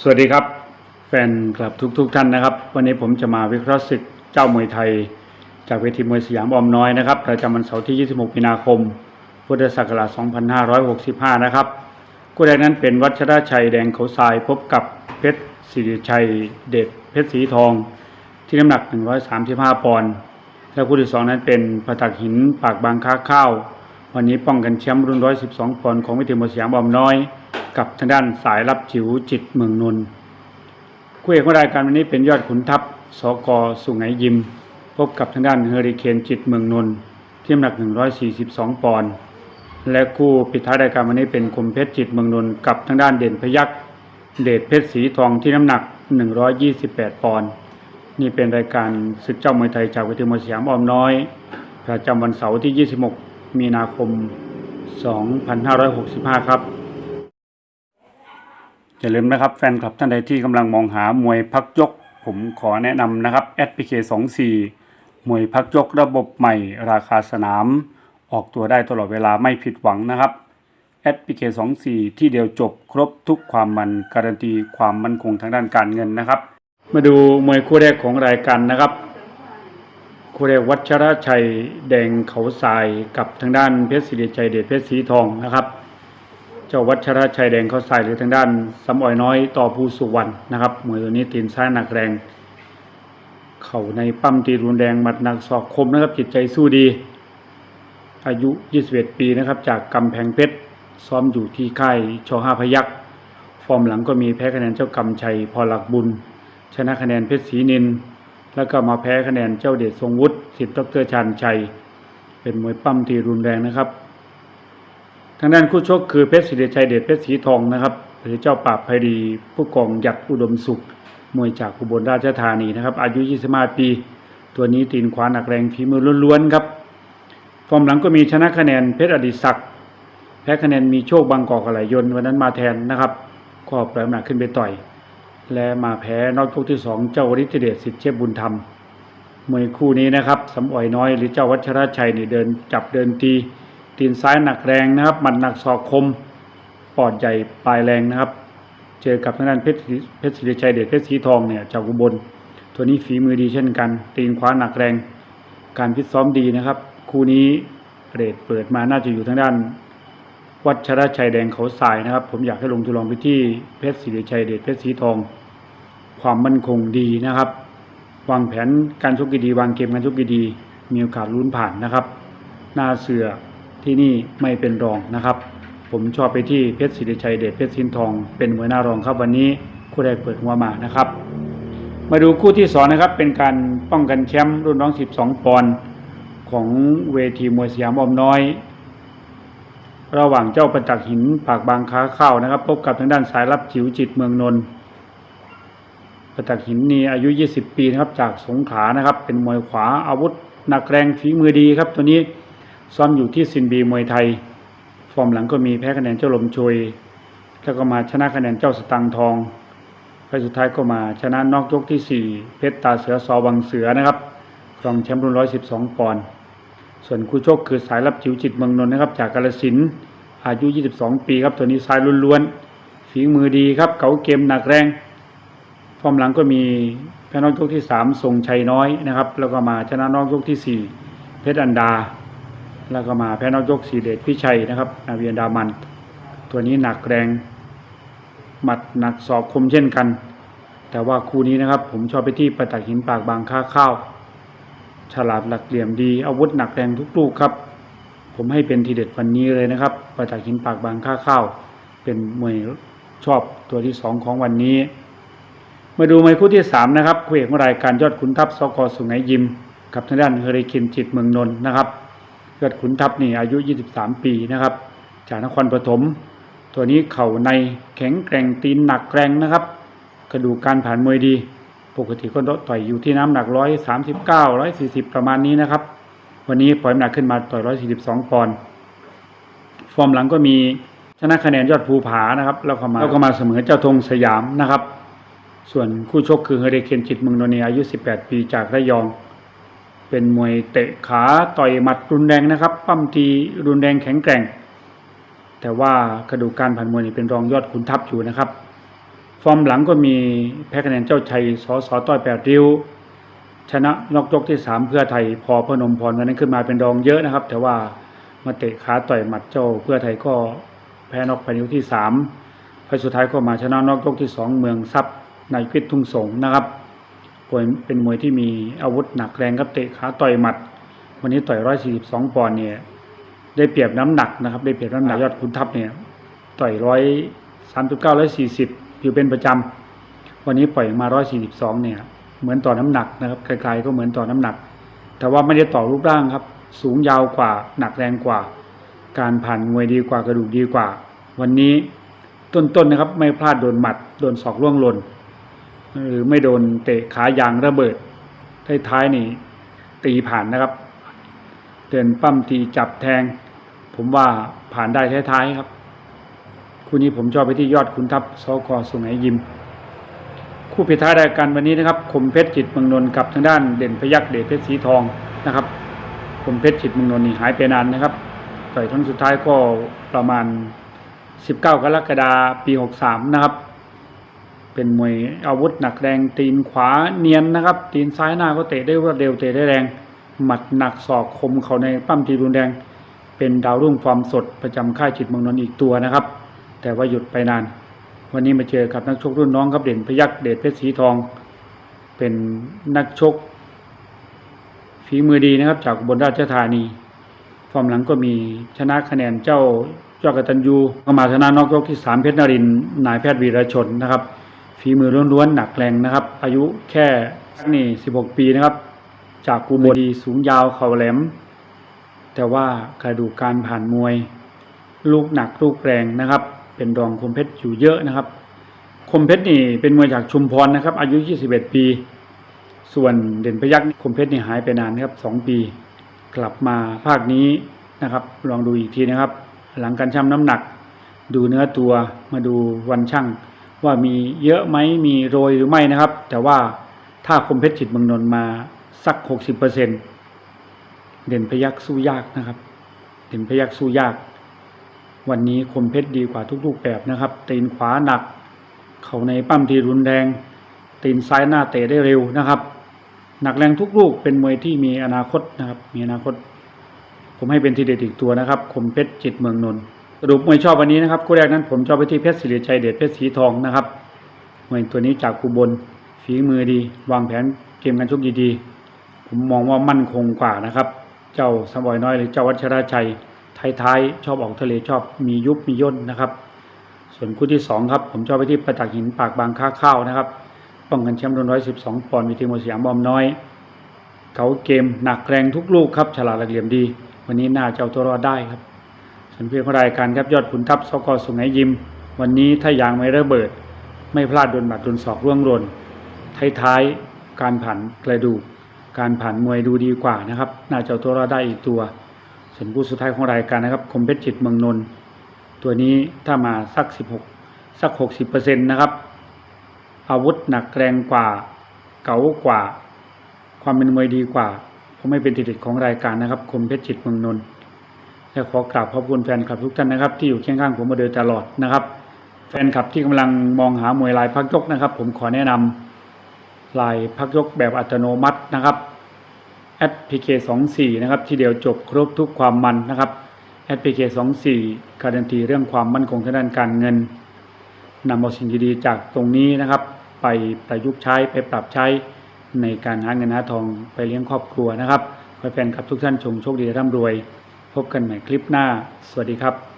สวัสดีครับ แฟนคลับทุกๆทท่านนะครับ วันนี้ผมจะมาวิเคราะห์ศึกเจ้ามวยไทย จากเวทีมวยสยามออมน้อยนะครับประจำวันเสาร์ที่ 26 มีนาคม พุทธศักราช 2565 นะครับคู่แรกนั้นเป็นวัชรชัยแดงเขาทรายพบกับเพชรศิริชัยเดชเพชรสีทอง ที่น้ำหนัก 135 ปอนด์และคู่ที่สองนั้นเป็นประตักหินปากบางค้าข้าว วันนี้ป้องกันแชมป์รุ่น 112 ปอนด์ของวิทยมสยามออมน้อย กับทางด้านสายรับจิ๋วจิตเมืองนนท์คู่เอกของรายการวันนี้เป็นยอดขุนทัพสกสุไหงยิม พบกับทางด้านเฮอริเคนจิตเมืองนนท์ที่น้ำหนัก 142 ปอนด์และคู่ปิดท้ายรายการวันนี้เป็นคมเพชรจิตเมืองนนท์กับทางด้านเด่นพยักษ์เดชเพชรสีทองที่น้ำหนัก 128 ปอนด์นี่เป็นรายการศึกเจ้ามวยไทยจากเวทีมสยามออมน้อยประจำวันเสาร์ที่ 26 มีนาคม 2565 ครับ อย่าลืมนะครับแฟนคลับท่านใดที่กำลังมองหามวยพักยก ผมขอแนะนำนะครับ SPK 24มวยพักยกระบบใหม่ราคาสนาม ออกตัวได้ตลอดเวลาไม่ผิดหวังนะครับ SPK 24ที่เดียวจบครบทุกความมันการันตีความมั่นคงทางด้านการเงินนะครับ มาดูมวยคู่แรกของรายการนะครับ คู่แรวัชรชัยแดงเขาทรายกับทางด้านเพชรศิริชัยเดชเพชรสีทองนะครับ เจ้าวัชรชัยแดงเขาใส่หรือทางด้านสำอ่อยน้อยต่อภูสุวรรณนะครับมวยตัวนี้ตีนซ้ายหนักแรง เข่าในปั้มตีรุนแรงหมัดหนักศอกคมนะครับจิตใจสู้ดี อายุ 21 ปีนะครับจากกำแพงเพชรซ้อมอยู่ที่ค่ายชห้าพยักษ์ฟอร์มหลังก็มีแพ้คะแนนเจ้ากำชัยพอหลักบุญ ชนะคะแนนเพชรศรีนิน แล้วก็มาแพ้คะแนนเจ้าเดชทรงวุฒิสิทธิ์ดรชันชัย เป็นมวยปั้มที่รุนแรงนะครับ ทางด้านคู่ชกคือเพชรศิริชัยเดชเพชรสีทองนะครับหรือเจ้าปราบไพรีผู้กองหยัดอุดมสุข มวยจากอุบลราชธานีนะครับ อายุ 25 ปี ตัวนี้ตีนขวาหนักแรงฝีมือล้วนๆครับ ฟอร์มหลังก็มีชนะคะแนนเพชรอดิศักดิ์แพ้คะแนนมีโชคบางกอกอะไรยนวันนั้นมาแทนนะครับก็ปล่อยน้ำหนักขึ้นไปต่อย และมาแพ้นอกยกที่สองเจ้าฤทธิเดชสิทธิเชฟบุญธรรมมวยคู่นี้นะครับสำอ่อยน้อยหรือเจ้าวัชรชัยนี่เดินจับเดินตี ตีนซ้ายหนักแรงนะครับหมัดหนักศอกคมปอดใหญ่ปลายแรงนะครับ เจอกับทางด้านเพชรเพชรศิริชัยเดชเพชรสีทองเนี่ยจากอุบล ตัวนี้ฝีมือดีเช่นกัน ตีนขวาหนักแรง การพิซ้อมดีนะครับ คู่นี้เรทเปิดมาน่าจะอยู่ทางด้าน วัชระชัยแดงเขาทรายนะครับ ผมอยากให้ลงทุนลองไปที่เพชรศิริชัยเดชเพชรสีทอง ความมั่นคงดีนะครับ วางแผนการชกดีๆวางเกมการชกดีๆมีโอกาสลุ้นผ่านนะครับ หน้าเสือที่นี่ไม่เป็นรองนะครับ ผมชอบไปที่เพชรศิริชัยเดชเพชรสินทอง เป็นหัวหน้ารองครับวันนี้คู่แรกเปิดหัวมานะครับ มาดูคู่ที่สองนะครับ เป็นการป้องกันแชมป์รุ่นน้อง 12 ปอนด์ของเวทีมวยสยามอมน้อย ระหว่างเจ้าประจักษ์หินปากบางค้าข้านะครับ พบกับทางด้านสายรับจิ๋วจิตเมืองนนท์ประจักษ์หินนี่อายุ 20 ปีนะครับจากสงขลานะครับ เป็นมวยขวาอาวุธหนักแรงฝีมือดีครับ ตัวนี้ซ้อมอยู่ที่ซินบีมวยไทย ฟอร์มหลังก็มีแพ้คะแนนเจ้าลมชวยแล้วก็มาชนะคะแนนเจ้าสตังทองไฟล์สุดท้ายก็มาชนะนอกยกที่ 4 เพชรตาเสือซอวังเสือนะครับครองแชมป์รุ่น 112 ปอนด์ ส่วนคู่ชกคือสายรับจิ๋วจิตเมืองนนท์นะครับ จากกาลสินอายุ 22 ปีครับตัวนี้ซ้ายล้วนๆฝีมือดีครับ เก๋าเกมหนักแรงฟอร์มหลังก็มีแพ้นอกยกที่สามทรงชัยน้อยนะครับ แล้วก็มาชนะนอกยกที่สี่เพชรอันดา แล้วก็มาแพ้นอกยกสี่เดชพิชัยนะครับนาเวียนดามัน ตัวนี้หนักแรง หมัดหนักศอกคมเช่นกัน แต่ว่าคู่นี้นะครับ ผมชอบไปที่ประตักหินปากบางค้าข้าว ฉลาดหลักเหลี่ยมดี อาวุธหนักแรงทุกลูกครับ ผมให้เป็นทีเด็ดวันนี้เลยนะครับประตักษ์หินปากบางค้าข้าว เป็นมวยชอบตัวที่สองของวันนี้ มาดูมวยคู่ที่สามนะครับคู่เอกของรายการยอดขุนทัพสกสุไหงยิม กับทางด้านเฮริเคนจิตเมืองนนท์นะครับยอดขุนทัพนี่อายุ 23 ปีนะครับ จากนครปฐมตัวนี้เข่าในแข็งแกร่งตีนหนักแรงนะครับ กระดูกการผ่านมวยดี ปกติก็ต่อยอยู่ที่น้ำหนัก139 140ประมาณนี้นะครับ วันนี้ปล่อยน้ำหนักขึ้นมาต่อย142ปอนด์ฟอร์มหลังก็มีชนะคะแนนยอดภูผานะครับ แล้วก็มาแล้วก็มาเสมอเจ้าธงสยามนะครับ ส่วนคู่ชกคือเฮเรเคนจิตเมืองนเนท์อายุ 18 ปีจากระยอง เป็นมวยเตะขาต่อยหมัดรุนแรงนะครับ ปั้มทีรุนแรงแข็งแกร่ง แต่ว่ากระดูกการผ่านมวยนี่เป็นรองยอดขุนทัพอยู่นะครับ ฟอร์มหลังก็มีแพ้คะแนนเจ้าชัยสอสอต้อยแปดริ้ว ชนะนอกยกที่สามเพื่อไทยพอพนมพรวันนั้นขึ้นมาเป็นรองเยอะนะครับ แต่ว่ามาเตะขาต่อยหมัดเจ้าเพื่อไทยก็แพ้นอกไปนิ้วที่สามไฟสุดท้ายก็มาชนะนอกยกที่สองเมืองซับในพิษทุ่งสงนะครับเป็นมวยที่มีอาวุธหนักแรงครับเตะขาต่อยหมัด วันนี้ต่อยร้อยสี่สิบสองปอนด์เนี่ยได้เปรียบน้ำหนักนะครับ ได้เปรียบน้ำหนักยอดขุนทัพเนี่ยต่อยร้อยสามสิบเก้าร้อยสี่สิบ อยู่เป็นประจำวันนี้ปล่อยมาร้อยสี่สิบสองเนี่ย เหมือนต่อน้ำหนักนะครับไกลๆก็เหมือนต่อน้ำหนัก แต่ว่าไม่ได้ต่อรูปร่างครับ สูงยาวกว่าหนักแรงกว่า การผ่านมวยดีกว่ากระดูกดีกว่า วันนี้ต้นๆนะครับ ไม่พลาดโดนหมัดโดนศอกล่วงหล่นหรือไม่โดนเตะขายางระเบิดท้ายๆนี่ตีผ่านนะครับเตือนปั้มตีจับแทง ผมว่าผ่านได้ท้ายๆครับ คู่นี้ผมชอบไปที่ยอดคุณทัพสกสุไหยิม คู่พิท้ายรายการวันนี้นะครับคมเพชรจิตเมืองนนท์กับทางด้านเด่นพยักเดชเพชรสีทองนะครับคมเพชรจิตเมืองนนท์นี่หายไปนานนะครับต่อยครั้งสุดท้ายก็ประมาณ 19 กรกฎาคมปี 63 นะครับ เป็นมวยอาวุธหนักแรงตีนขวาเนียนนะครับ ตีนซ้ายหน้าก็เตะได้รวดเร็วเตะได้แรง หมัดหนักศอกคมเขาในปั้มตีรุนแรง เป็นดาวรุ่งฟอร์มสดประจำค่ายจิตเมืองนนท์อีกตัวนะครับ แต่ว่าหยุดไปนาน วันนี้มาเจอกับนักชกรุ่นน้องครับเด่นพยักเดชเพชรสีทอง เป็นนักชกฝีมือดีนะครับ จากอุบนราชธานีฟอร์มหลังก็มีชนะคะแนนเจ้ายอดกตัญญูก็มาชนะนอกยกที่สามเพชรนรินร์นายแพทย์วีรชนนะครับฝีมือล้วนๆหนักแรงนะครับ อายุแค่นี่สิบหกปีนะครับ จากกูบดีสูงยาวเข่าแหลม แต่ว่ากระดูกการผ่านมวย ลูกหนักลูกแรงนะครับ เป็นรองคมเพชรอยู่เยอะนะครับ คมเพชรนี่เป็นมวยจากชุมพรนะครับ อายุ 21 ปี ส่วนเด่นพยักษ์คมเพชรนี่หายไปนานนะครับ2ปี กลับมาภาคนี้นะครับ ลองดูอีกทีนะครับ หลังการชั่งน้ำหนัก ดูเนื้อตัวมาดูวันช่างว่ามีเยอะไหมมีโรยหรือไม่นะครับ แต่ว่าถ้าคมเพชรจิตเมืองนนมาสัก 60%เด่นพยักษ์สู้ยากนะครับ เด่นพยักษ์สู้ยาก วันนี้คมเพชรดีกว่าทุกๆแบบนะครับ ตีนขวาหนัก เข่าในปั้มทีรุนแรง ตีนซ้ายหน้าเตะได้เร็วนะครับ หนักแรงทุกลูกเป็นมวยที่มีอนาคตนะครับ มีอนาคต ผมให้เป็นทีเด็ดอีกตัวนะครับ คมเพชรจิตเมืองนนท์สรุปมวยชอบวันนี้นะครับคู่แรกนั้นผมชอบไปที่เพชรสิริชัยเดชเพชรสีทองนะครับมวยตัวนี้จากกูบลฝีมือดี วางแผนเกมการชกดีๆ ผมมองว่ามั่นคงกว่านะครับ เจ้าสมบอยน้อยหรือเจ้าวัชราชัย ท้ายๆชอบออกทะเลชอบมียุบมีย่นนะครับ ส่วนคู่ที่สองครับผมชอบไปที่ประจักษ์หินปากบางค้าข้าวนะครับป้องกันแชมป์รุ่นร้อยสิบสองปอนด์วิธีมวยสยามบอมน้อยเขาเกมหนักแรงทุกลูกครับฉลาดหลักเหลี่ยมดี วันนี้น่าจะเอาตัวรอดได้ครับส่วนเพื่อนรายการครับยอดขุนทัพสกอสุงไหงยิม วันนี้ถ้ายางไม่ระเบิด ไม่พลาดโดนบัดโดนศอกร่วงหล่นท้ายๆการผ่านกระดูกการผ่านมวยดูดีกว่านะครับ น่าจะเอาตัวรอดได้อีกตัว ส่วนคู่สุดท้ายของรายการนะครับคมเพชรจิตเมืองนนท์ตัวนี้ถ้ามาสัก16สัก60%นต์นะครับ อาวุธหนักแรงกว่า เก๋ากว่า ความเป็นมวยดีกว่าผมไม่เป็นทีเด็ดของรายการนะครับคมเพชรจิตเมืองนนท์และขอกราบขอบคุณแฟนคลับทุกท่านนะครับ ที่อยู่เคียงข้างผมมาโดยตลอดนะครับแฟนคลับที่กำลังมองหามวยลายพักยกนะครับ ผมขอแนะนำลายพักยกแบบอัตโนมัตินะครับ SPK 24 นะครับที่เดียวจบครบทุกความมันนะครับ SPK 24 การันตีเรื่องความมั่นคงทางด้านการเงินนำเอาสิ่งดีๆจากตรงนี้นะครับ ไปประยุกต์ใช้ไปปรับใช้ในการหาเงินหาทองไปเลี้ยงครอบครัวนะครับขอแฟนคลับทุกท่านชมโชคดีร่ำรวย พบกันใหม่คลิปหน้า สวัสดีครับ